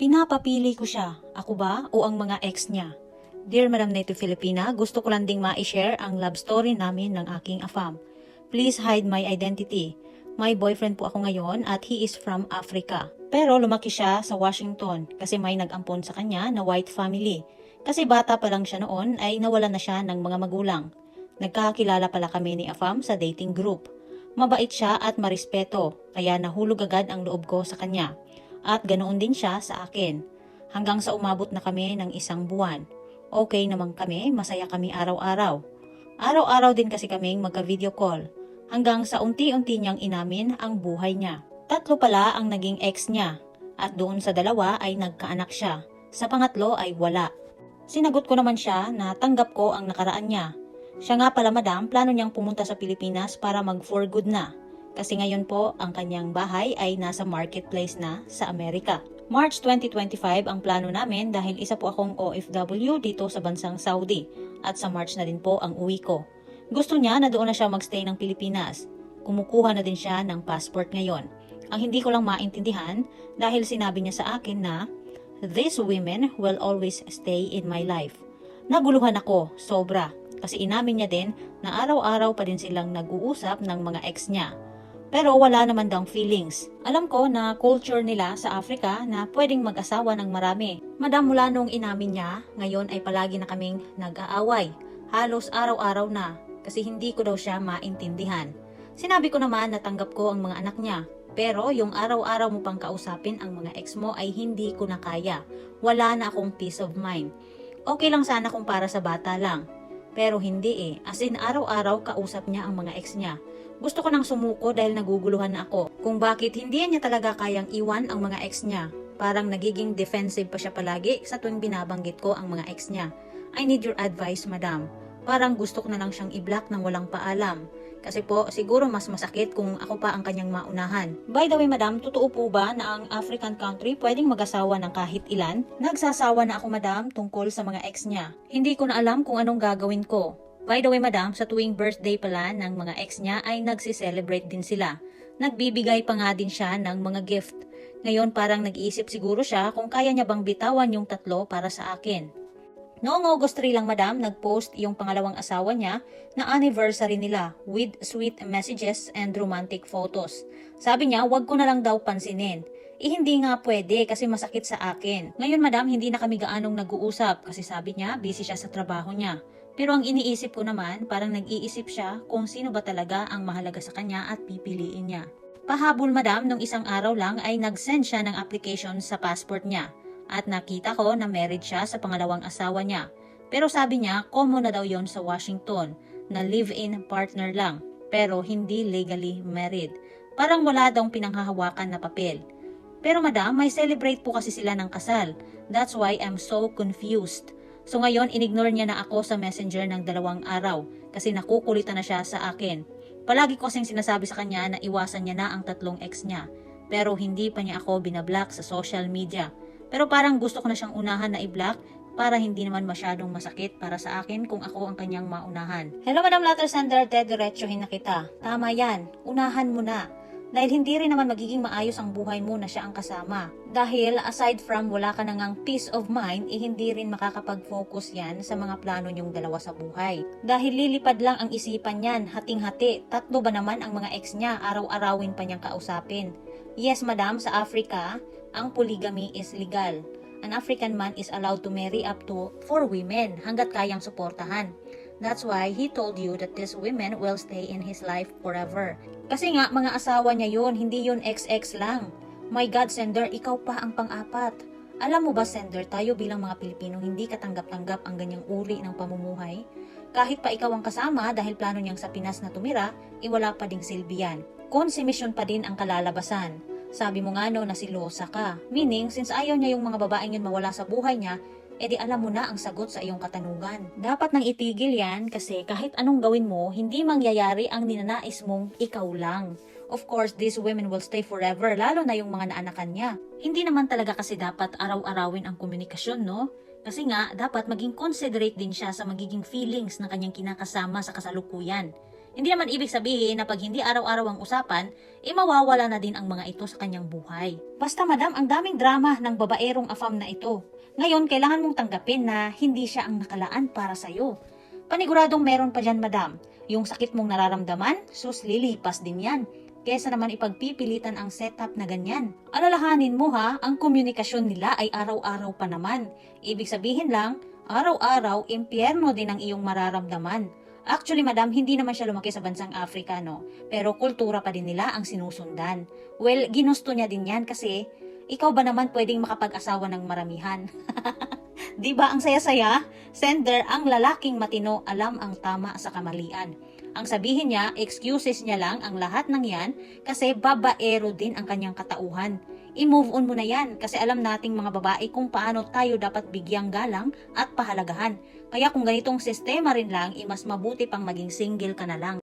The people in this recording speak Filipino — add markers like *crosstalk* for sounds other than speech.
Pinapapili ko siya, ako ba o ang mga ex niya? Dear Madam Native Filipina, gusto ko lang ding ma-share ang love story namin ng aking afam. Please hide my identity. My boyfriend po ako ngayon at he is from Africa. Pero lumaki siya sa Washington kasi may nag-ampon sa kanya na white family. Kasi bata pa lang siya noon ay nawala na siya ng mga magulang. Nagkakilala pala kami ni Afam sa dating group. Mabait siya at marespeto, kaya nahulog agad ang loob ko sa kanya. At ganoon din siya sa akin. Hanggang sa umabot na kami ng isang buwan. Okay naman kami, masaya kami araw-araw. Araw-araw din kasi kaming magka-video call. Hanggang sa unti-unti niyang inamin ang buhay niya. Tatlo pala ang naging ex niya. At doon sa dalawa ay nagkaanak siya. Sa pangatlo ay wala. Sinagot ko naman siya na tanggap ko ang nakaraan niya. Siya nga pala madam, plano niyang pumunta sa Pilipinas para mag for good na. Kasi ngayon po, ang kanyang bahay ay nasa marketplace na sa Amerika. March 2025 ang plano namin dahil isa po akong OFW dito sa bansang Saudi at sa March na din po ang uwi ko. Gusto niya na doon na siya magstay ng Pilipinas. Kumukuha na din siya ng passport ngayon. Ang hindi ko lang maintindihan dahil sinabi niya sa akin na These women will always stay in my life. Naguluhan ako, sobra, kasi inamin niya din na araw-araw pa din silang nag-uusap ng mga ex niya. Pero wala naman daw feelings. Alam ko na culture nila sa Africa na pwedeng mag-asawa ng marami. Madam mula nung inamin niya, ngayon ay palagi na kaming nag-aaway. Halos araw-araw na kasi hindi ko daw siya maintindihan. Sinabi ko naman na tanggap ko ang mga anak niya. Pero yung araw-araw mo pang kausapin ang mga ex mo ay hindi ko na kaya. Wala na akong peace of mind. Okay lang sana kung para sa bata lang. Pero hindi eh. As in araw-araw kausap niya ang mga ex niya. Gusto ko nang sumuko dahil naguguluhan na ako kung bakit hindi niya talaga kayang iwan ang mga ex niya. Parang nagiging defensive pa siya palagi sa tuwing binabanggit ko ang mga ex niya. I need your advice, madam. Parang gusto ko na lang siyang i-block nang walang paalam. Kasi po, siguro mas masakit kung ako pa ang kanyang maunahan. By the way, madam, totoo po ba na ang African country pwedeng mag-asawa ng kahit ilan? Nagsasawa na ako, madam, tungkol sa mga ex niya. Hindi ko na alam kung anong gagawin ko. By the way, madam, sa tuwing birthday pala ng mga ex niya ay nagsiselebrate din sila. Nagbibigay pa nga din siya ng mga gift. Ngayon parang nag-iisip siguro siya kung kaya niya bang bitawan yung tatlo para sa akin. Noong August 3 lang madam, nag-post yung pangalawang asawa niya na anniversary nila with sweet messages and romantic photos. Sabi niya, wag ko na lang daw pansinin. Eh hindi nga pwede kasi masakit sa akin. Ngayon madam, hindi na kami gaanong nag-uusap kasi sabi niya, busy siya sa trabaho niya. Pero ang iniisip ko naman, parang nag-iisip siya kung sino ba talaga ang mahalaga sa kanya at pipiliin niya. Pahabol madam, nung isang araw lang ay nag-send siya ng application sa passport niya at nakita ko na married siya sa pangalawang asawa niya. Pero sabi niya, common na daw yon sa Washington, na live-in partner lang, pero hindi legally married. Parang wala daw pinanghahawakan na papel. Pero madam, may celebrate po kasi sila ng kasal. That's why I'm so confused. So ngayon, inignore niya na ako sa messenger ng dalawang araw kasi nakukulitan na siya sa akin. Palagi ko kasing sinasabi sa kanya na iwasan niya na ang tatlong ex niya. Pero hindi pa niya ako binablock sa social media. Pero parang gusto ko na siyang unahan na i-block para hindi naman masyadong masakit para sa akin kung ako ang kanyang maunahan. Hello Madam Letter Sender, dediretsuhin na kita. Tama yan, unahan mo na. Dahil hindi rin naman magiging maayos ang buhay mo na siya ang kasama. Dahil aside from wala ka nang peace of mind, eh hindi rin makakapag-focus yan sa mga plano niyong dalawa sa buhay. Dahil lilipad lang ang isipan niyan, hating-hati, tatlo ba naman ang mga ex niya, araw-arawin pa niyang kausapin. Yes madam, sa Africa, ang polygamy is legal. An African man is allowed to marry up to 4 women hanggat kayang suportahan. That's why he told you that these women will stay in his life forever. Kasi nga, mga asawa niya yun, hindi yun XX lang. My God, Sender, ikaw pa ang pang-apat. Alam mo ba, Sender, tayo bilang mga Pilipino hindi katanggap-tanggap ang ganyang uri ng pamumuhay? Kahit pa ikaw ang kasama dahil plano niyang sa Pinas na tumira, iwala pa ding silbiyan. Konsumisyon pa din ang kalalabasan. Sabi mo nga no na silosa ka. Meaning, since ayaw niya yung mga babaeng yun mawala sa buhay niya, edi alam mo na ang sagot sa iyong katanungan. Dapat nang itigil yan kasi kahit anong gawin mo, hindi mangyayari ang ninanais mong ikaw lang. Of course, these women will stay forever, lalo na yung mga naanakan niya. Hindi naman talaga kasi dapat araw-arawin ang komunikasyon, no? Kasi nga, dapat maging considerate din siya sa magiging feelings ng kanyang kinakasama sa kasalukuyan. Hindi naman ibig sabihin na pag hindi araw-araw ang usapan, eh mawawala na din ang mga ito sa kanyang buhay. Basta madam, ang daming drama ng babaerong afam na ito. Ngayon, kailangan mong tanggapin na hindi siya ang nakalaan para sa'yo. Paniguradong meron pa dyan, madam. Yung sakit mong nararamdaman, sus lilipas din yan. Kesa naman ipagpipilitan ang setup na ganyan. Alalahanin mo ha, ang komunikasyon nila ay araw-araw pa naman. Ibig sabihin lang, araw-araw, impyerno din ang iyong mararamdaman. Actually, madam, hindi naman siya lumaki sa bansang Africa, no? Pero kultura pa din nila ang sinusundan. Well, ginusto niya din yan kasi ikaw ba naman pwedeng makapag-asawa ng maramihan? *laughs* Di ba ang saya-saya? Sender, ang lalaking matino alam ang tama sa kamalian. Ang sabihin niya, excuses niya lang ang lahat ng yan kasi babaero din ang kanyang katauhan. I-move on mo na yan kasi alam nating mga babae kung paano tayo dapat bigyang galang at pahalagahan. Kaya kung ganitong sistema rin lang, i mas mabuti pang maging single ka na lang.